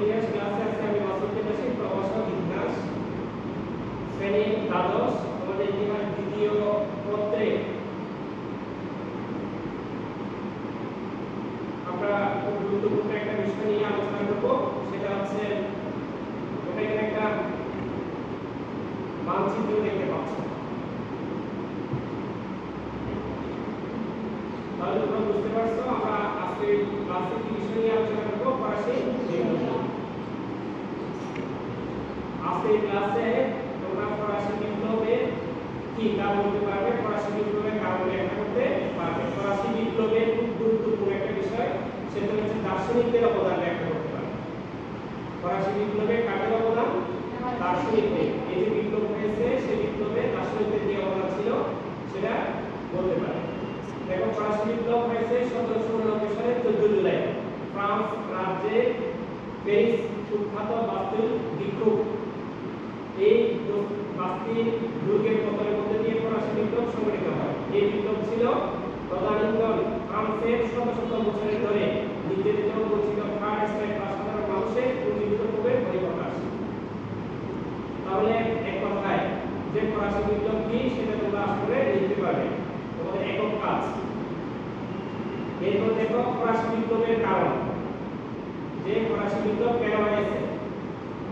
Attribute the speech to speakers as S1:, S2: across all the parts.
S1: ইতিহাস ক্লাসে ক্লাসে আমি মাসুদ কেটাসি প্রভাষক ইতিহাস শ্রেণি দ্বাদশ। তোমাদের ইতিহাস দ্বিতীয় পত্রে আমরা খুব গুরুত্বপূর্ণ একটা বিষয় নিয়ে আলোচনা আজকে ক্লাসে কি বিষয় কি তা বলতে পারবে? ফরাসি বিপ্লবের কারণ ব্যাখ্যা করতে পারবে? ফরাসি বিপ্লবের গুরুত্বপূর্ণ একটা বিষয়, সেটা হচ্ছে দার্শনিকদের অবদান ব্যাখ্যা করতে ফরাসি বিপ্লবে কাদের অবদান দার্শনিকদের এই যে বিপ্লব হয়েছে, সেই বিপ্লবে দার্শনিকদের যে অবদান ছিল, সেটা বলতে পারে। দেখো, ফরাসি বিপ্লব হয়েছে সতেরোশো উননব্বই সালের চোদ্দ জুলাই। ফ্রান্স রাজ্যে প্যারিস সুখ্যাত বাস্তুল বিক্ষোভ এই বাস্তির দুর্গের পতনের মধ্যে দিয়ে ফরাসি বিপ্লব সংগঠিত হয়। এই বিপ্লব ছিল তদানীন্তন ফ্রান্সের শত শত বছরের ধরে। নির্যাতিত বঞ্চিত বা সাধারণ মানুষের ক্ষোভের পরিপ্রকাশ তাহলে এক কথায়, যে ফরাসি বিপ্লব কি সেটা তোমরা আসলে লিখতে পারবে তোমাদের একক কাজ। এরপর দেখো ফরাসি বিপ্লবের কারণ। যে ফরাসি বিপ্লব কেন হয়েছে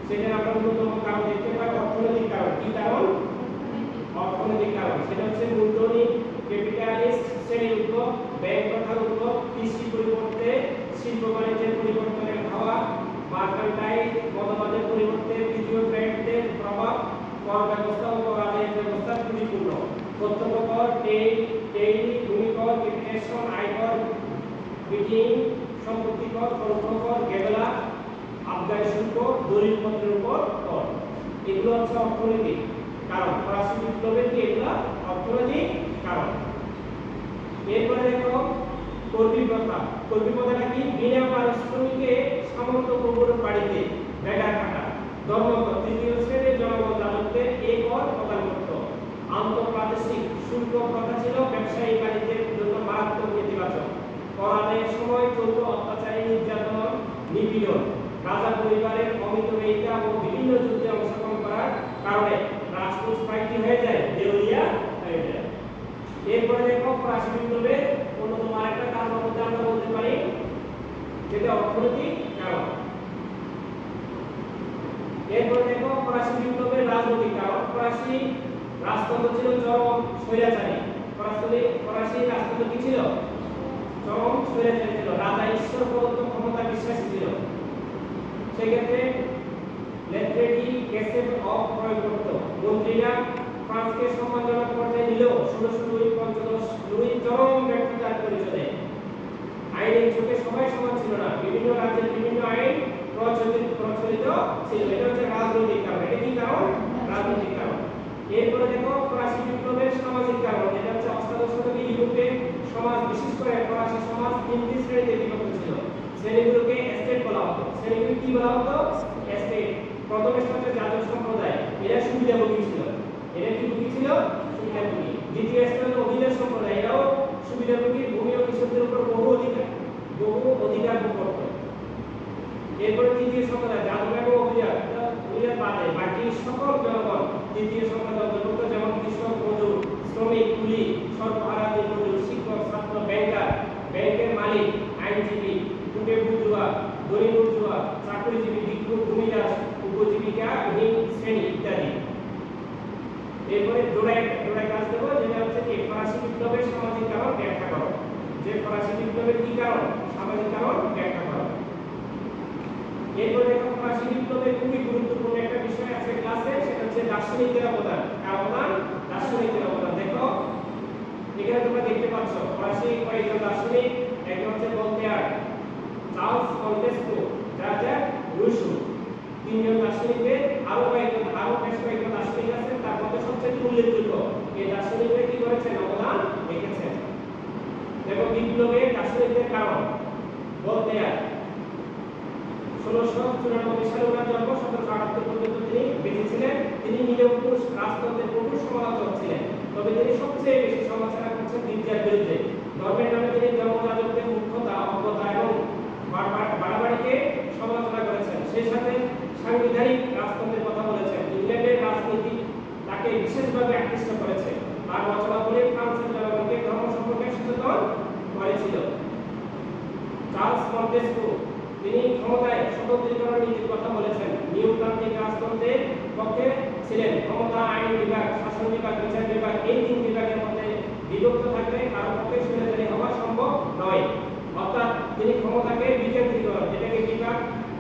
S1: সেটার আমরা অন্যতম কারণ দেখতে পাই অর্থনৈতিক কারণ। কি কারণ? অর্থনৈতিক কারণ। সেটা হচ্ছে মূলধনী ক্যাপিটালিস্ট শ্রেণির উদ্ভব, ব্যাংক প্রথার উদ্ভব, কৃষি পরিবর্তে শিল্প বাণিজ্যের পরিবর্তনের হাওয়া মার্কান্টাইল মতবাদের পরিবর্তে ব্র্যান্ডের প্রভাব, কর ব্যবস্থা ও কর আদায়ের ব্যবস্থা ত্রুটিপূর্ণ প্রত্যক্ষ কর টেইল, টেইলি ভূমি কর আয়কর বিটিং সম্পত্তি কর পরোক্ষ কর গেবেলা আবগারি শুল্ক দলিলপত্রের উপর কর। এগুলো হচ্ছে অর্থনৈতিক কারণ। ফরাসি বিপ্লবের কি এগুলো? অর্থনৈতিক কারণ। এরপরে দেখো কর্মী প্রথা কর্মী প্রথাটা কি? বিনা পারিশ্রমিকে সামন্ত প্রবণ বাড়িতে বেগার খাটা ধর্মঘট, তৃতীয় শ্রেণির জনগণ রাজত্বের এই কর প্রদান করত আন্তঃপ্রাদেশিক শুল্ক প্রথা ছিল ব্যবসায়ী বাণিজ্যের জন্য মারাত্মক নেতিবাচক। কর আদায়ের সময় চলত অত্যাচারী নির্যাতন, নিপীড়ন। রাজা পরিবারের অমিত ব্যয়িতা ও বিভিন্ন যুদ্ধে অংশগ্রহণ করার কারণে রাজপুত পাইটি হয়ে যায়, দেউলিয়া হয়ে যায়। এরপরে দেখো ফরাসি বিপ্লবের অন্যতম আরেকটা কারণ মধ্যে আমরা বলতে পারি। যেটা অর্থনৈতিক কারণ। এরপরে দেখো ফরাসি বিপ্লবের রাজনৈতিক কারণ। ফরাসি রাজতন্ত্র ছিল চরম স্বৈরাচারী। ফরাসি ফরাসি রাজতন্ত্র কি ছিল? চরম স্বৈরাচারী ছিল। রাজা ঈশ্বর প্রদত্ত ক্ষমতা বিশ্বাসী ছিল। সেক্ষেত্রে লেট্রেটি ক্যাসেট অফ প্রয়োগ করত মন্ত্রীরা ফ্রান্সকে সম্মানজনক পর্যায়ে নিলেও ষোলোশো দুই পঞ্চদশ দুই চরম ব্যর্থতার পরিচয়। আইনের চোখে সবাই সমান ছিল না। বিভিন্ন রাজ্যের বিভিন্ন আইন প্রচলিত প্রচলিত ছিল। এটা হচ্ছে রাজনৈতিক কারণ। এটা কি কারণ? রাজনৈতিক কারণ। এরপরে দেখো, ফরাসি বিপ্লবের সামাজিক কারণ। এটা হচ্ছে অষ্টাদশ শতকে ইউরোপে সমাজ, বিশেষ করে ফরাসি সমাজ তিনটি শ্রেণীতে বিভক্ত ছিল। শ্রেণীগুলোকে এস্টেট বলা হতো। শ্রেণীগুলো কি বলা হতো? এস্টেট। প্রথম হচ্ছে যাজক সম্প্রদায়। এরা সুবিধাভোগী ছিল। এরা কি ভোগী ছিল? সুবিধাভোগী দ্বিতীয় স্থানে অভিজাত সম্প্রদায়। এরাও সুবিধাভোগী ভূমি ও কৃষকদের উপর বহু অধিকার বহু অধিকার ভোগ করত এরপরে তৃতীয় সম্প্রদায় অভিজাত। অভিজাত বাদে। বাকি সকল জনগণ, তৃতীয় সম্প্রদায় অন্তর্ভুক্ত, যেমন কৃষক, মজুর, শ্রমিক, কুলি এরপরে জোড়ায় জোড়ায় কাজ দেবো যেটা হচ্ছে কি, ফরাসি বিপ্লবের সামাজিক কারণ ব্যাখ্যা করো। যে ফরাসি বিপ্লবের কি কারণ? সামাজিক কারণ ব্যাখ্যা করো। এরপরে দেখো, ফরাসি বিপ্লবের খুবই গুরুত্বপূর্ণ একটা বিষয় আছে ক্লাসে, সেটা হচ্ছে দার্শনিকদের অবদান। অবদান? দার্শনিকদের অবদান। দেখো, এখানে তোমরা দেখতে পাচ্ছ, ফরাসি কয়েকজন দার্শনিক, একজন হচ্ছে ভলতেয়ার চার্লস কন্টেস্কো রাজা রুশো তিনজন দার্শনিকদের আরও কয়েকজন আরও বেশ কয়েকজন দার্শনিক আছেন তার মধ্যে সবচেয়ে উল্লেখযোগ্য। এই দার্শনিকরা কি করেছেন? অবদান রেখেছেন। দেখো বিপ্লবে দার্শনিকদের কারণ ভলতেয়ার ষোলোশো চুরানব্বই সালে ওনার জন্ম, সতেরোশো আটাত্তর পর্যন্ত তিনি বেঁচে ছিলেন তিনি নিজেও পুরুষ রাজতন্ত্রের প্রচুর সমালোচক ছিলেন। তবে তিনি সবচেয়ে বেশি সমালোচনা করছেন গির্জার বিরুদ্ধে। ধর্মের নামে তিনি ধর্মযাজকদের মুখ্যতা অজ্ঞতা এবং বাড়া- বাড়াবাড়িকে সমালোচনা করেছেন সেই সাথে সাংবিধানিক রাজতন্ত্রের কথা বলেছেন ইংল্যান্ডের রাজনীতি তাকে বিশেষভাবে আকৃষ্ট করেছে। তার রচনাগুলি ফ্রান্সের জনগণকে ধর্ম সম্পর্কে সচেতন করেছিল। চার্লস মন্টেস্কু, তিনি ক্ষমতায় স্বতন্ত্রীকরণ নীতির কথা বলেছেন। নিউতান্ত্রিক রাজতন্ত্রের পক্ষে ছিলেন। ক্ষমতা, আইন বিভাগ, শাসন বিভাগ, বিচার বিভাগ, এই তিন বিভাগের মধ্যে বিভক্ত থাকলে কারও পক্ষে সুবিধাজনী হওয়া সম্ভব নয়। অর্থাৎ তিনি ক্ষমতাকে বিকেন্দ্রীকরণ যেটাকে বিভাগ,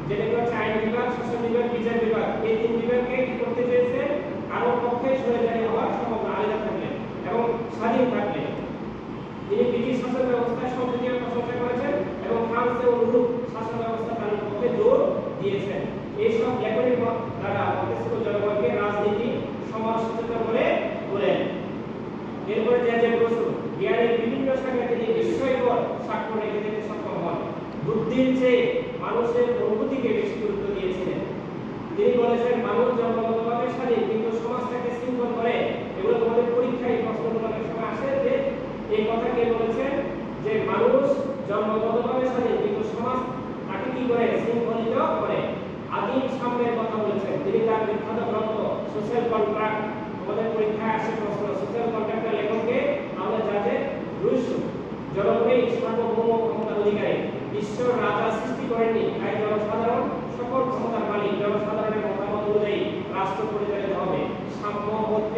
S1: যেটাকে হচ্ছে আইন বিভাগ, শাসন বিভাগ, বিচার বিভাগ, এই তিন বিভাগকে কি করতে চেয়েছে কারও পক্ষে সুবিধাজনী হওয়া সম্ভব না, আলাদা থাকলে এবং স্বাধীন থাকলে। তিনি ব্রিটিশ শাসন ব্যবস্থার সংসদীয় প্রশংসা করেছেন এবং ফ্রান্সে অনুরূপ শাসন ব্যবস্থা চালুর পক্ষে জোর দিয়েছেন। এইসব লেখনের দ্বারা মধ্যস্থ জনগণকে রাজনীতি, সমাজ সচেতন করে তোলেন এরপরে যে যে বসু জ্ঞানের বিভিন্ন শাখায় তিনি বিস্ময়কর সাক্ষ্য রেখে যেতে সক্ষম হন। বুদ্ধির চেয়ে মানুষের অনুভূতিকে বেশি গুরুত্ব দিয়েছিলেন। তিনি মানুষ কিন্তু শৃঙ্খল করে, এগুলো তোমাদের পরীক্ষায় প্রশ্নগুলো অনেক সময় আসে যে এই কথা কে বলেছেন যে মানুষ জন্মগতভাবে কিন্তু সমাজ তাকে কি করে শৃঙ্খলিত করে? আদিম কথা বলেছেন। তিনি তার বিখ্যাত গ্রন্থ সোশ্যাল কন্ট্রাক্ট আমাদের পরীক্ষায় আসে প্রশ্ন, সোশ্যাল কন্ট্রাক্টের লেখককে আমরা জাজে রুশু জনগণই সার্বভৌম ক্ষমতার অধিকারী ঈশ্বর রাজা সৃষ্টি করেননি। তাই জনসাধারণ সকল ক্ষমতার মালিক জনসাধারণের মতামত অনুযায়ী রাষ্ট্র পরিচালিত হবে সাম্য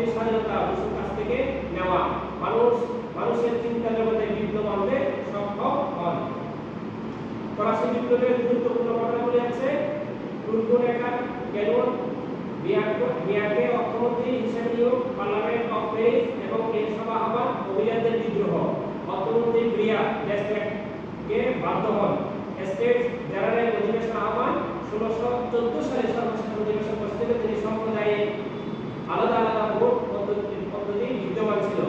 S1: মধ্যে স্বাধীনতা রুশুর কাছ থেকে নেওয়া। মানুষ, মানুষের চিন্তা জগতে বিপ্লব সক্ষম হন। ফরাসি বিপ্লবের গুরুত্বপূর্ণ ঘটনাগুলি আছে। পূর্বরেখা ক্যানোন বিয়াকে অর্থমন্ত্রী হিসেবে নিয়োগ পার্লামেন্ট অফ প্যারিস এবং এর সভা আহ্বান অভিজাতদের বিদ্রোহ। অর্থমন্ত্রী ব্রিয়া ডেস্টেককে বাধ্য হন। স্টেটস জেনারেল অধিবেশন আহ্বান ষোলোশো চোদ্দ সালে সর্বশেষ অধিবেশন বসেছিল তিনি সম্প্রদায়ে আলাদা আলাদা ভোট পদ্ধতি পদ্ধতি বিদ্যমান ছিল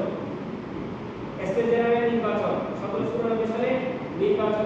S1: স্টেট জেনারেল নির্বাচন সতেরোশো উনানব্বই সালে নির্বাচন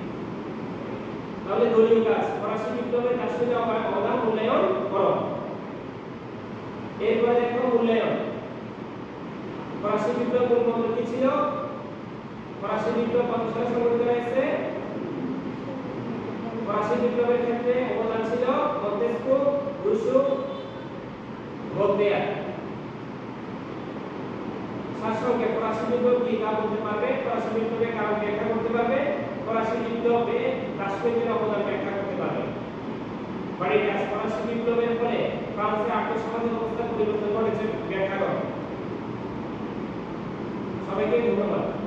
S1: তাহলে দলীয় কাজ, ফরাসি বিপ্লবের রাষ্ট্রীয় অবদান মূল্যায়ন করো। এরপরে দেখো মূল্যায়ন ফরাসি বিপ্লব মূল কি ছিল? ফরাসি বিপ্লব কত সালে সংগঠিত হয়েছে? ফরাসি বিপ্লবের ক্ষেত্রে অবদান ছিল মন্তেস্কু রুশো রোবেয়ার শাসনকে ফরাসি বিপ্লব কি তা বলতে পারবে? ফরাসি বিপ্লবের কারণ ব্যাখ্যা করতে পারবে? ফরাসি বিপ্লবে রাষ্ট্রপতির অবদান ব্যাখ্যা করতে পারবে কাজ ফরাসি বিপ্লবের ফলে ফ্রান্সে আর্থিক সামাজিক অবস্থা পরিবর্তন ঘটেছে ব্যাখ্যা করো সবাইকে ধন্যবাদ।